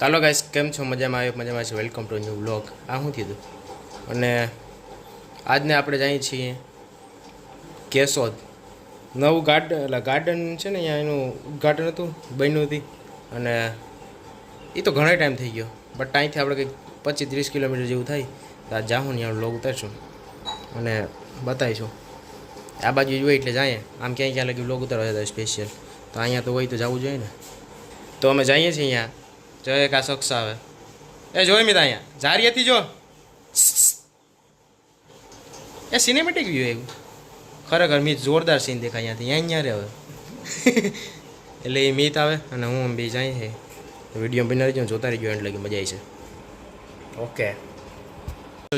ચાલો ગાઈસ કેમ છો? મજામાં આવ્યો મજામાં છે વેલકમ ટુ ન્યૂ બ્લોગ આ શું થયું અને આજને આપણે જઈએ છીએ કેશોદ. નવું ગાર્ડન એટલે ગાર્ડન છે ને અહીંયા, એનું ઉદઘાટન હતું, બન્યું હતી. અને એ તો ઘણા ટાઈમ થઈ ગયો. બટ અહીંથી આપણે કંઈક પચીસ ત્રીસ કિલોમીટર જેવું થાય, તો આ જાઉં ને લોગ ઉતારશું. અને બતાવીશું. આ બાજુ જોઈએ એટલે જાય આમ ક્યાંય ક્યાં લગી લોગ ઉતારવા જતા સ્પેશિયલ તો અહીંયા તો હોય તો જવું જોઈએ ને. તો અમે જઈએ છીએ અહીંયા જો એક આ શખ્સ આવે. એ જોઈ મિત અહીંયા. જારી જો. એ સિનેમેટિક વ્યૂ એવું. ખરેખર મીત જોરદાર સીન દેખાય અહીંયાથી. અહીંયા રે હવે. એટલે એ મીત આવે અને હું બી જાય છે વીડિયો બનાવી જો જોતા રહી ગયો એટલે કે મજા આવી છે ઓકે.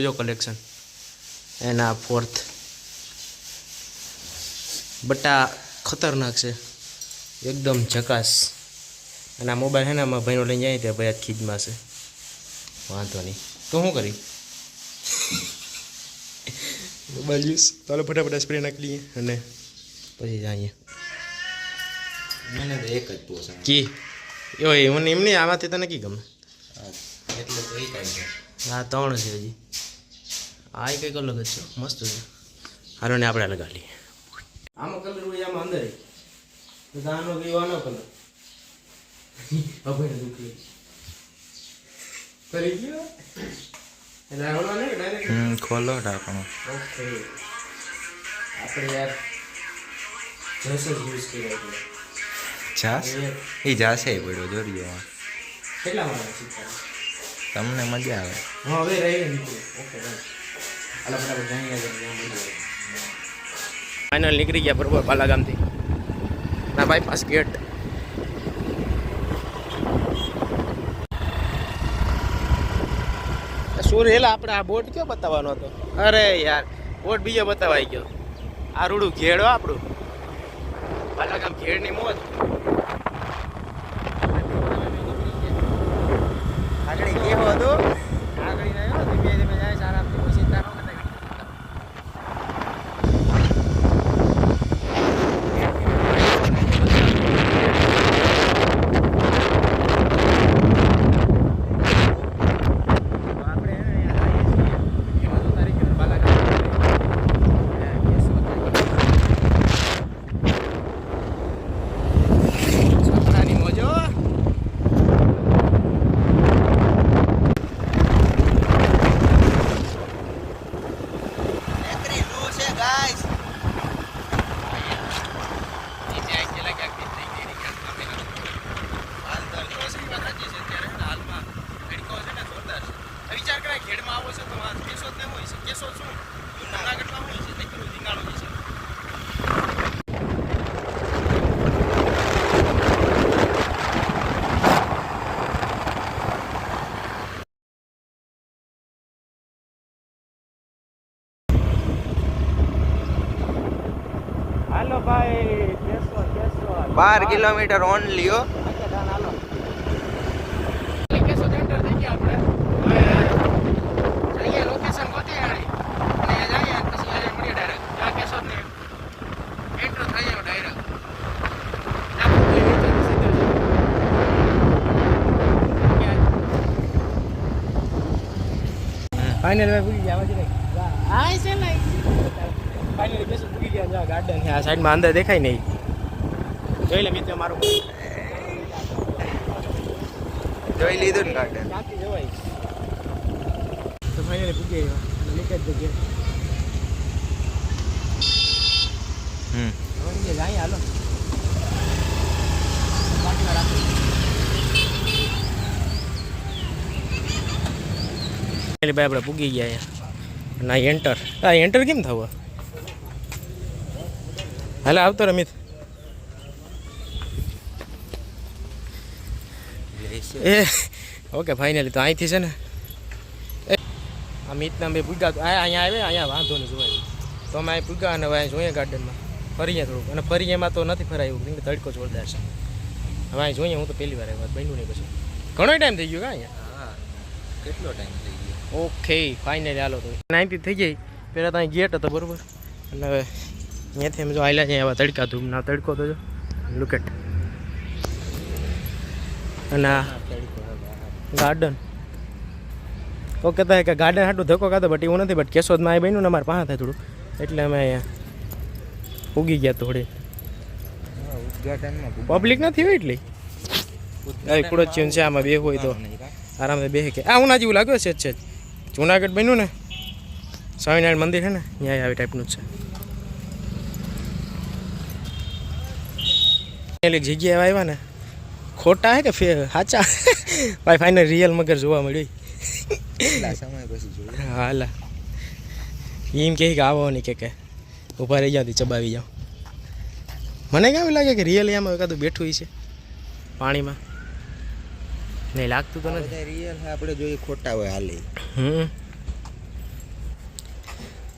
જો કલેક્શન એના ફોર્થ બટા ખતરનાક છે. એકદમ ઝકાસ. અને આ મોબાઈલ છે ને આમાં ભાઈનો લઈને જાય ત્યાં ભાઈ આ ખીજમાં છે. વાંધો નહીં. તો શું કરી? મોબાઈલ યુઝ ચાલો ફટાફટ સ્પ્રે નાખી લઈએ અને પછી જઈએ. મને તો એક જ પોસાણ કી? યો એ મને એમ નહીં આમાંથી તને કી ગમે? એટલે તો એ કાંઈ છે. આ ત્રણ છે હજી. આ ય કંઈક અલગ જ છે. મસ્ત છે. હારો ને આપણે લગા લઈએ આમાં કલર હોય આમાં અંદર તો આનો ગયો આનો કલર અભય દુખી કરી ગયો હમ ખોલો ઢાંકણું ઓકે આપણે યાર જસ જ યુઝ કર્યો એટલે જાસ એ જાશે પડ્યો જોરિયો કેટલા મારા શીખવા તમને મજા આવે હું હવે રહી નીકળ્યું ઓકે હાલો ફટાફટ જઈએ ફાઇનલ નીકળી ગયા બરોબર પાલાગામથી ના બાયપાસ ગેટ શું રેલા આપણે આ બોટ કયો બતાવવાનો હતો? અરે યાર, બોટ બીજો બતાવાઈ ગયો. આ રૂડું ઘેડો આપણું. પાલાગામ ઘેડની મોજ. આગળ કેવો હતો આગળ રહ્યો ધીમે ધીમે જાય સારા ચિંતા ન કરતા મોજો વિચાર કરાય ખેડમાં આવો છે તો આ કેસો જ નહીં હોય છે કેસો શું જુનાગઢમાં હોય છે નીકળું ધીંગાણું છે હાલો ભાઈ કેસો કેસો બાર કિલોમીટર ઓન લ્યો ફાઇનલ મેં ભૂલી ગયા આવા હા છે ને. ફાઇનલ બેસો ભૂલી ગયા જા ગાર્ડન છે આ સાઈડમાં અંદર દેખાય નહીં. જોઈ લે મિત્રો મારું. જોઈ લીધું ને જવાય. તો ફાઇનલી ભૂલી ગયા નીકળ હમ. હવે જાય હાલો. રાખો. એટલે ભાઈ આપણે પૂગી ગયા અહીંયા. ના એન્ટર આ એન્ટર કેમ થવું? હાલે આવતો રમિત એ ઓકે ફાઇનલી તો અહીંથી છે ને. આ મિતના ભાઈ પૂગા તો આ અહીંયા આવે અહીંયા વાંધો નહીં જોવાય તો અમે અહીં પૂગા અને અહીંયા અહીં જોઈએ ગાર્ડનમાં. ફરીએ થોડુંક. અને ફરીએ એમાં તો નથી ફરાયું કેમ કે તડકો જોરદાર છે. હવે અહીં જોઈએ હું તો પહેલી વાર આવ્યો બન્યું નહીં પછી. ઘણો ટાઈમ થઈ ગયો કા અહીંયા? હા કેટલો ટાઈમ થઈ ગયો? ઓકે ફાઇનલી હાલો તો. નાઇન્ટી થઈ ગઈ. પહેલાં તો અહીં ગેટ હતો બરોબર. અને હવે અહીંયાથી એમ જો આવેલા છે એવા તડકા ધૂમના તડકો તો જો. લુકેટ અને આ ગાર્ડન કોઈ કહેતા કે ગાર્ડન હાટું ધક્કો ખાતો બટ એવું નથી બટ કેશોદમાં આવી બન્યું ને અમારે પાસે થાય થોડું એટલે અમે અહીંયા ઉગી ગયા થોડી પબ્લિક નથી હોય એટલી? કુડો ચીન છે આમાં બે હોય તો. આરામથી બે કે. આ ઉના જેવું લાગ્યો છે છે. જુનાગઢ બન્યું ને સ્વામિનારાયણ મંદિર છે ને ત્યાં આવી ટાઈપનું જ છે. એટલે જગ્યાએ આવ્યા ને ખોટા હે કે સાચા ભાઈ ફાઇનલ રિયલ મગર જોવા મળ્યું. હાલા. એમ કહે કે આવો નહીં કે કે ઊભા રહી જાઓ ચબાવી જાઓ. મને કેવું લાગે કે રિયલ એમાં એકાદું બેઠું છે પાણીમાં? નહીં લાગતું તો નથી. બધા રિયલ આપણે જોઈએ ખોટા હોય હાલે. હમ.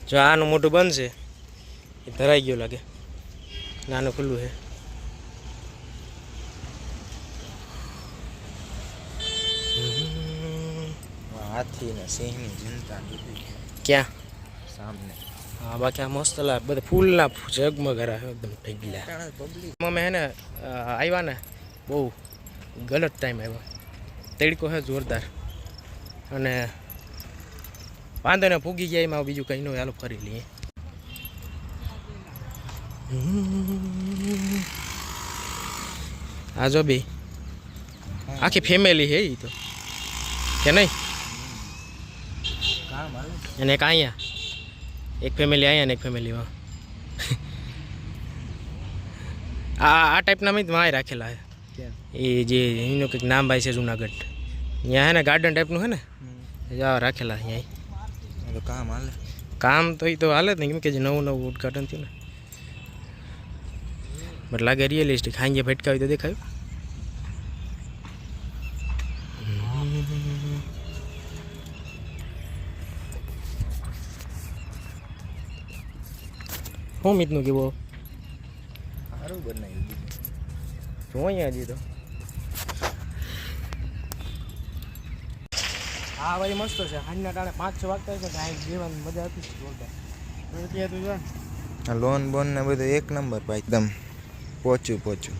જો આનું મોટું બનશે એ ધરાઈ ગયું લાગે. નાનું ખુલ્લું છે. હાથી ને સિંહની જનતા ક્યાં? સામને. હા બાકી આ મસ્ત બધા ફૂલના જગમગ એકદમ ઢગલા. અમે હે ને આવ્યા ને બહુ ગલત ટાઈમ આવ્યો તડકો છે જોરદાર. અને વાંધો ને ભૂગી ગયા એમાં બીજું કંઈ ન હાલો ફરી લઈએ. આ જો બે. આખી ફેમિલી હે એ તો. કે નહીં? અને એક અહીંયા. એક ફેમિલી અહીંયા ને એક ફેમિલીમાં આ આ ટાઈપના મેં વાંય રાખેલા છે એ જે એનું કંઈક નામ ભાઈ છે જુનાગઢ. ત્યાં હે ને ગાર્ડન ટાઈપનું હે ને? આ રાખેલા અહીંયા કામ હાલે. કામ તો એ તો હાલે જ નહીં કેમ કે જે નવું નવું ઉદઘાટન થયું ને. બટ લાગે રિયલિસ્ટિક હાંજે ભટકાવી તો દેખાયું. હું મિતનું કેવો સારું બનાવી દીધું. જો અહીંયા હજી તો? હા ભાઈ મસ્ત છે. હાજના ટાણે પાંચ છ વાગતા છે ગાય જીવન મજા હતી જોરદાર. તું જો. લોન બોન ને બધું એક નંબર ભાઈ એકદમ પોચું પોચું.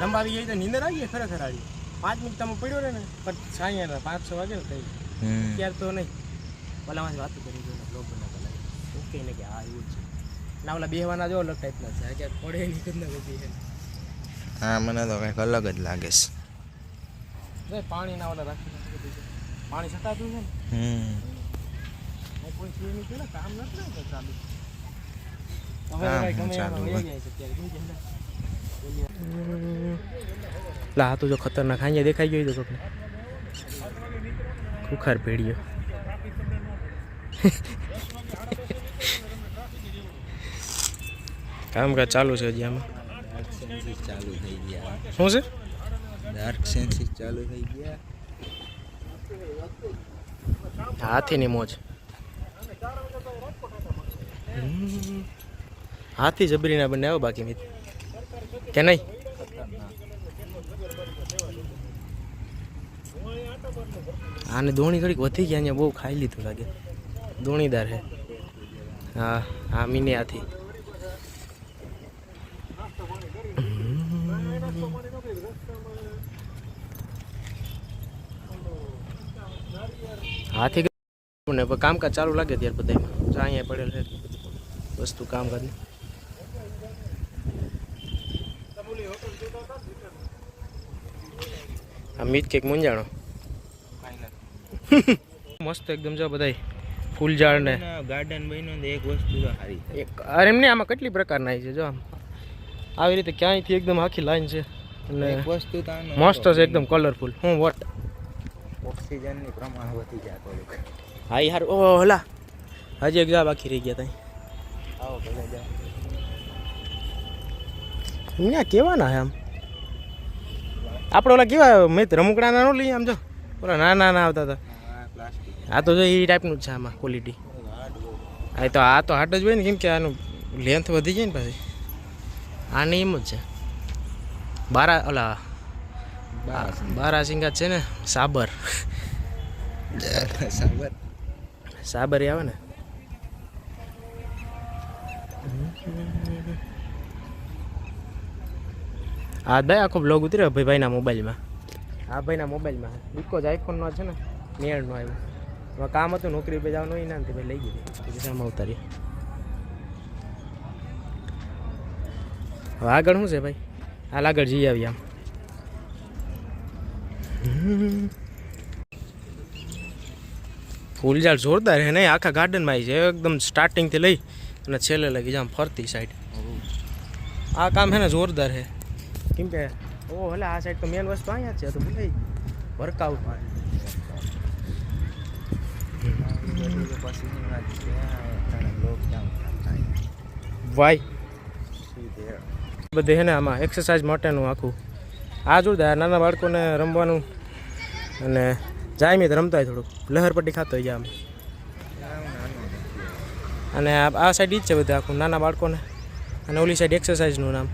લંબાવી ગઈ તો નીંદર આવી ગઈ? ખરેખર આવી પાંચ મિનિટ તમે પડ્યો રહે ને. પણ સાંજે પાંચ છ વાગે થઈ હમ. અત્યારે તો નહીં. ભલામાંથી વાતો કરી બ્લોગ બનાવતા ઓકે ને કે હા એવું છે. ના ઓલા બેહવાના જો અલગ ટાઈપના છે. કે પડે નહીં કદ ના બધી હા મને તો કંઈક અલગ જ લાગે છે. રે પાણી ના ઓલા રાખી પાણી છટાતું છે ને? હમ. કોઈ છે નહીં કે કામ નથી ને ચાલુ. લા તો જો ખતરનાક અહીંયા દેખાઈ ગયો તો કોકને ખુખાર ભેડિયો. કામકાજ ચાલુ છે હજી આમાં? ચાલુ થઈ ગયા શું છે? ડાર્ક સેન્સિસ ચાલુ થઈ ગયા. હાથીની મોજ. હાથી જબરીના બંને આવો બાકી મિત્ર. કે નહીં? આને દોણી ઘડીક વધી ગયા અહીંયા બહુ ખાઈ લીધું લાગે. દોણીદાર હે. હા હા મિની હાથી હાથી ને કામકાજ ચાલુ લાગે ત્યારે બધામાં અહીંયા પડેલ છે વસ્તુ કામકાજ આ મીત કેક મુંજાણો મસ્ત એકદમ જો બધાય ફૂલ ઝાડ ને. ગાર્ડન બન્યું ને એક વસ્તુ સારી એક અરે એમને આમાં કેટલી પ્રકારના છે જો આમ. આવી રીતે ક્યાંયથી એકદમ આખી લાઈન છે. અને વસ્તુ મસ્ત છે એકદમ કલરફુલ હું વોટ ઓક્સિજનની પ્રમાણ વધી જાય થોડુંક. હા યાર ઓ હલા. હજી એક બાકી રહી ગયા તઈ. આવો ભલે જાઓ. અહીંયા કેવાના હે આમ? આપણે ઓલા કેવા મેં રમકડાના નો લઈએ આમ જો. ઓલા નાના નાના આવતા હતા. આ તો જો એ ટાઈપનું જ છે આમાં ક્વોલિટી આ તો આ તો હાટ જ હોય ને કેમ કે આનું લેન્થ વધી જાય ને પાછી. આની એમ જ છે. બારા ઓલા બારા સિંગા. છે ને સાબર. સાબર આવે ને. આ ભાઈ આખો બ્લોગ ઉતર્યો ભાઈ ભાઈના મોબાઈલમાં આ ભાઈના મોબાઈલમાં બીકો જ આઈફોનનો છે ને, મેળનો આવ્યો. હવે કામ હતું, નોકરી પર જવાનું હોય ને ભાઈ લઈ ગઈ પછી ઉતારી હવે આગળ શું છે ભાઈ? હાલ આગળ જઈ આવી આમ. ફૂલઝાડ જોરદાર છે નહીં આખા ગાર્ડનમાં આવી છે, એકદમ સ્ટાર્ટિંગથી લઈ અને છેલ્લે લગી જામ ફરતી સાઈડ આ કામ છે ને જોરદાર છે. કેમ કે ઓ હલે, આ સાઈડ તો મેન વસ્તુ અહીંયા છે તો ભૂલાઈ વર્કઆઉટ વાય. બધે હે ને આમાં એક્સરસાઇઝ માટેનું આખું. આ જોરદાર, નાના બાળકોને રમવાનું અને જાય મેં રમતા હોય થોડુંક. લહરપટ્ટી ખાતો હોય આમ. અને આ સાઈડ ઈ જ છે બધું આખું, નાના બાળકોને. અને ઓલી સાઈડ એક્સરસાઇઝનું નામ.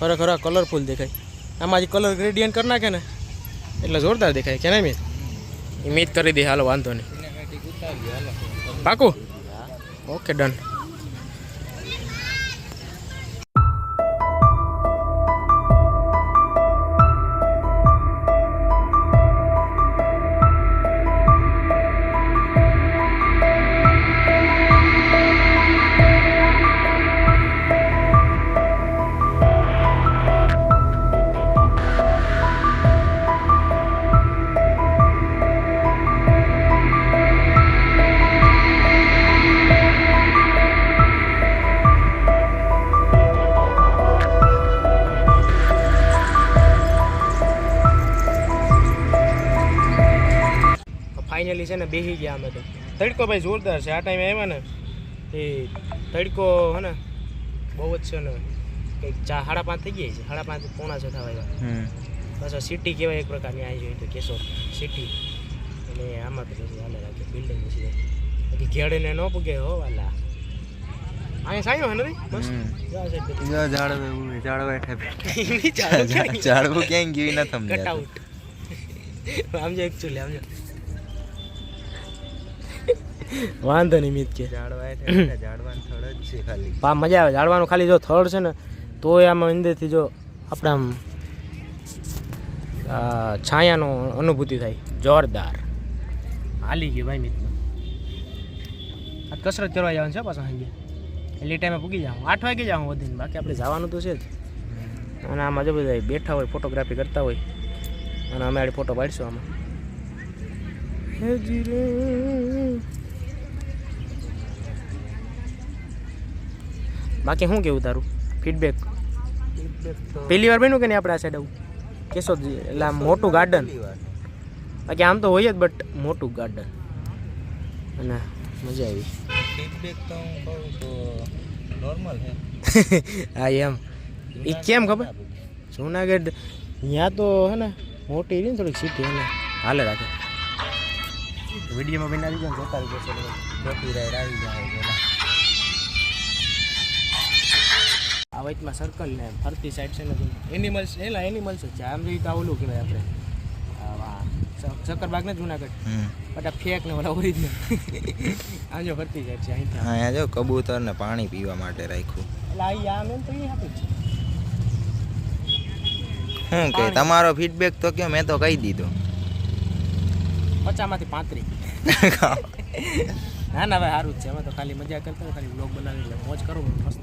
ખરેખર કલરફુલ દેખાય. આમાં જે કલર ગ્રેડિયન્ટ કરી નાખે ને, એટલે જોરદાર દેખાય. કે નહીં મિત ઇમેજ કરી દે હાલો વાંધો નહીં પાકું ઓકે ડન છે ગયા અમે તો. તડકો ભાઈ જોરદાર છે. આ ટાઈમે આવ્યા ને એ તડકો હે ને બહુ જ છે ને કંઈક ચા સાડા પાંચ થઈ ગઈ છે. સાડા પાંચ પોણા છ થવા આવ્યા. પાછા સિટી કહેવાય એક પ્રકારની આવી જોઈએ તો કેસો સિટી અને આમાં તો પછી હાલે રાખે બિલ્ડિંગ છે. બાકી ઘેડીને ન પૂગે હો વાલા. અહીંયા સાયો હે ને. જો જો ઝાડવે ઊભી, ઝાડવે ઠેપે. ઝાડવું ક્યાંય ગયું ન સમજાતું. કટ આઉટ સમજો એકચ્યુઅલી સમજો વાંધો નહીં મિત કે. ખાલી. મજા આવે ઝાડવાનું ખાલી જો થડ છે ને તોય આમાં અંદરથી જો આપણે આમ છાયાનો અનુભૂતિ થાય. જોરદાર. હાલી ગયું ભાઈ મિત્ર આ કસરત કરવા જવાનું છે પાછા સાંજે એટલે ટાઈમે પૂગી જાઉં. આઠ વાગે જાઉં વધીને. બાકી આપણે જવાનું તો છે જ. અને આમાં જો બધા બેઠા હોય ફોટોગ્રાફી કરતા હોય અને અમે આડી ફોટો પાડીશું આમાં હેજી રે. બાકી શું કેવું તારું? Feedback Feedback? તો પહેલી વાર બન્યું કે નહીં આપણે આ સાઈડ આવું? કેશોદ એટલે આમ મોટું ગાર્ડન પહેલી વાર. બાકી આમ તો હોય જ બટ મોટું ગાર્ડન અને મજા આવી. Feedback તો હું કહું તો normal છે. હા એમ. એ કેમ ખબર? જુનાગઢ. ત્યાં તો હે ને મોટી રહી ને થોડીક સિટી એને હાલે રાખે. વિડીયોમાં બનાવી જાય જોતા રહી જશે બધા. Copyright આવી જાય આ વચમાં સર્કલ ને ફરતી સાઈડ છે ને એનિમલ્સ એલા એનિમલ્સ જ છે. આમ જોઈએ તો ઓલું કહેવાય આપણે. સક્કરબાગ ને જુનાગઢ. બટ આ ફેક ને ઓલા ઓરિજિનલ આમ જો ફરતી સાઈડ છે અહીંથી. હા અહીંયા જો કબૂતર ને પાણી પીવા માટે રાખ્યું. એટલે અહીં આમ એમ તો અહીં આપી છે. શું કે તમારો ફીડબેક તો કયો મેં તો કહી દીધો. પચામાંથી પાંત્રી ના ના ભાઈ સારું જ છે. અમે તો ખાલી મજા કરતા ખાલી બ્લોગ બનાવી એટલે મોજ કરું મસ્ત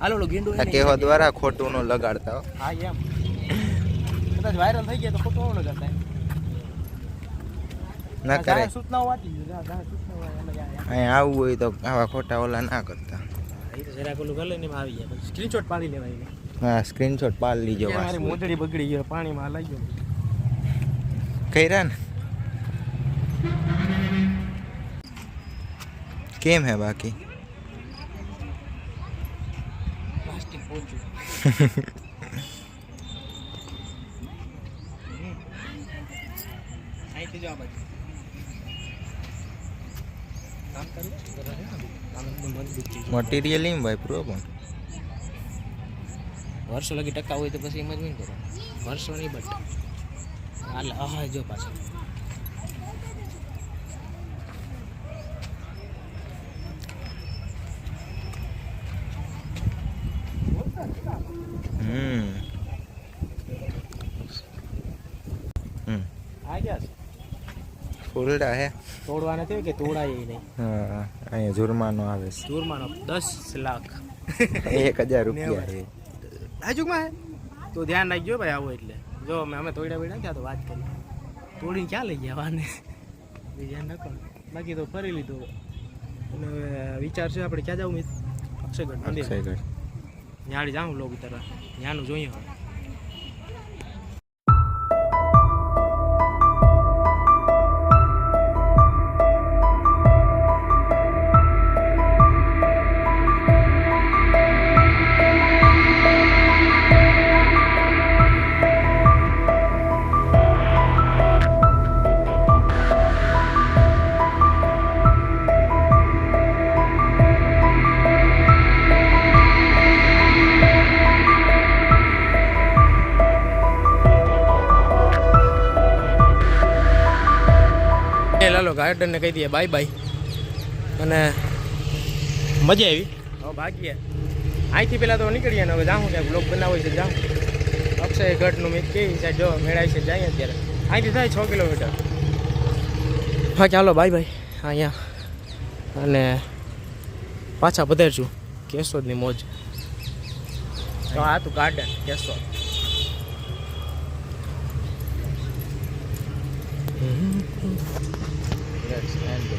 હાલો ગીંડું આ દ્વારા ખોટું નો લગાડતા હો. હા એમ. કદાચ વાયરલ થઈ ગયા તો ખોટું નો લગાડતા ના કરે. સૂચનાઓ વાંચી. અહીંયા આવવું હોય તો આવા ખોટા ઓલા ના કરતા. એ તો જરાક ઓલું ગલે ને એમાં આવી ગયા સ્ક્રીનશોટ પાડી લેવાય. હા સ્ક્રીનશોટ પાડ લીજો મારી મોજડી બગડી ગયો પાણીમાં હલાઈ ગયો. કર્યા ને? કેમ હે બાકી પ્લાસ્ટિક પોચું અહીંથી જો આ બાજુ કામ કર્યું તો રહે ને કામ એકદમ મજબૂત છે મટીરિયલ એમ પૂરો પણ. વર્ષો લગી ટકા હોય તો પછી એમ જ નહીં કરો. વર્ષો નહીં બટ. હાલ હા જો પાછળ ફૂલડા હે? તોડવા નથી કે તોડાય નહીં? હા અહીંયા જુર્માનો આવે દૂરમાંનો દસ લાખ. એક હજાર રૂપિયા છે. આજુકમાં તો ધ્યાન રાખજો ભાઈ આવો એટલે. જો અમે અમે તોડ્યા બેડા ત્યાં તો વાત કરી. તોડીને ક્યાં લઈ ગયા વાને ધ્યાન રાખો. બાકી તો ફરી લીધું. અને વિચાર છે આપણે ક્યાં જવું અક્ષયગઢ મંદિર. અક્ષયગઢ. ત્યાં જાઉં લોક ઉતરવા ત્યાંનું જોઈએ એ કહી દઈએ બાય બાય અને મજા આવી. હવે ભાગીએ અહીંથી પહેલાં તો નીકળીએ ને હવે જાઉં ત્યાં બ્લોક બનાવો છે જાઉં. અક્ષય ગઢનું મેં કેવી છે જો મેળાય છે જાય અત્યારે. અહીંથી થાય છ કિલોમીટર. હા ચાલો બાય બાય અહીંયા. અને પાછા પધારશું. કેશોદની મોજ. તો આ તું garden Keshod. Let's Rex Endo.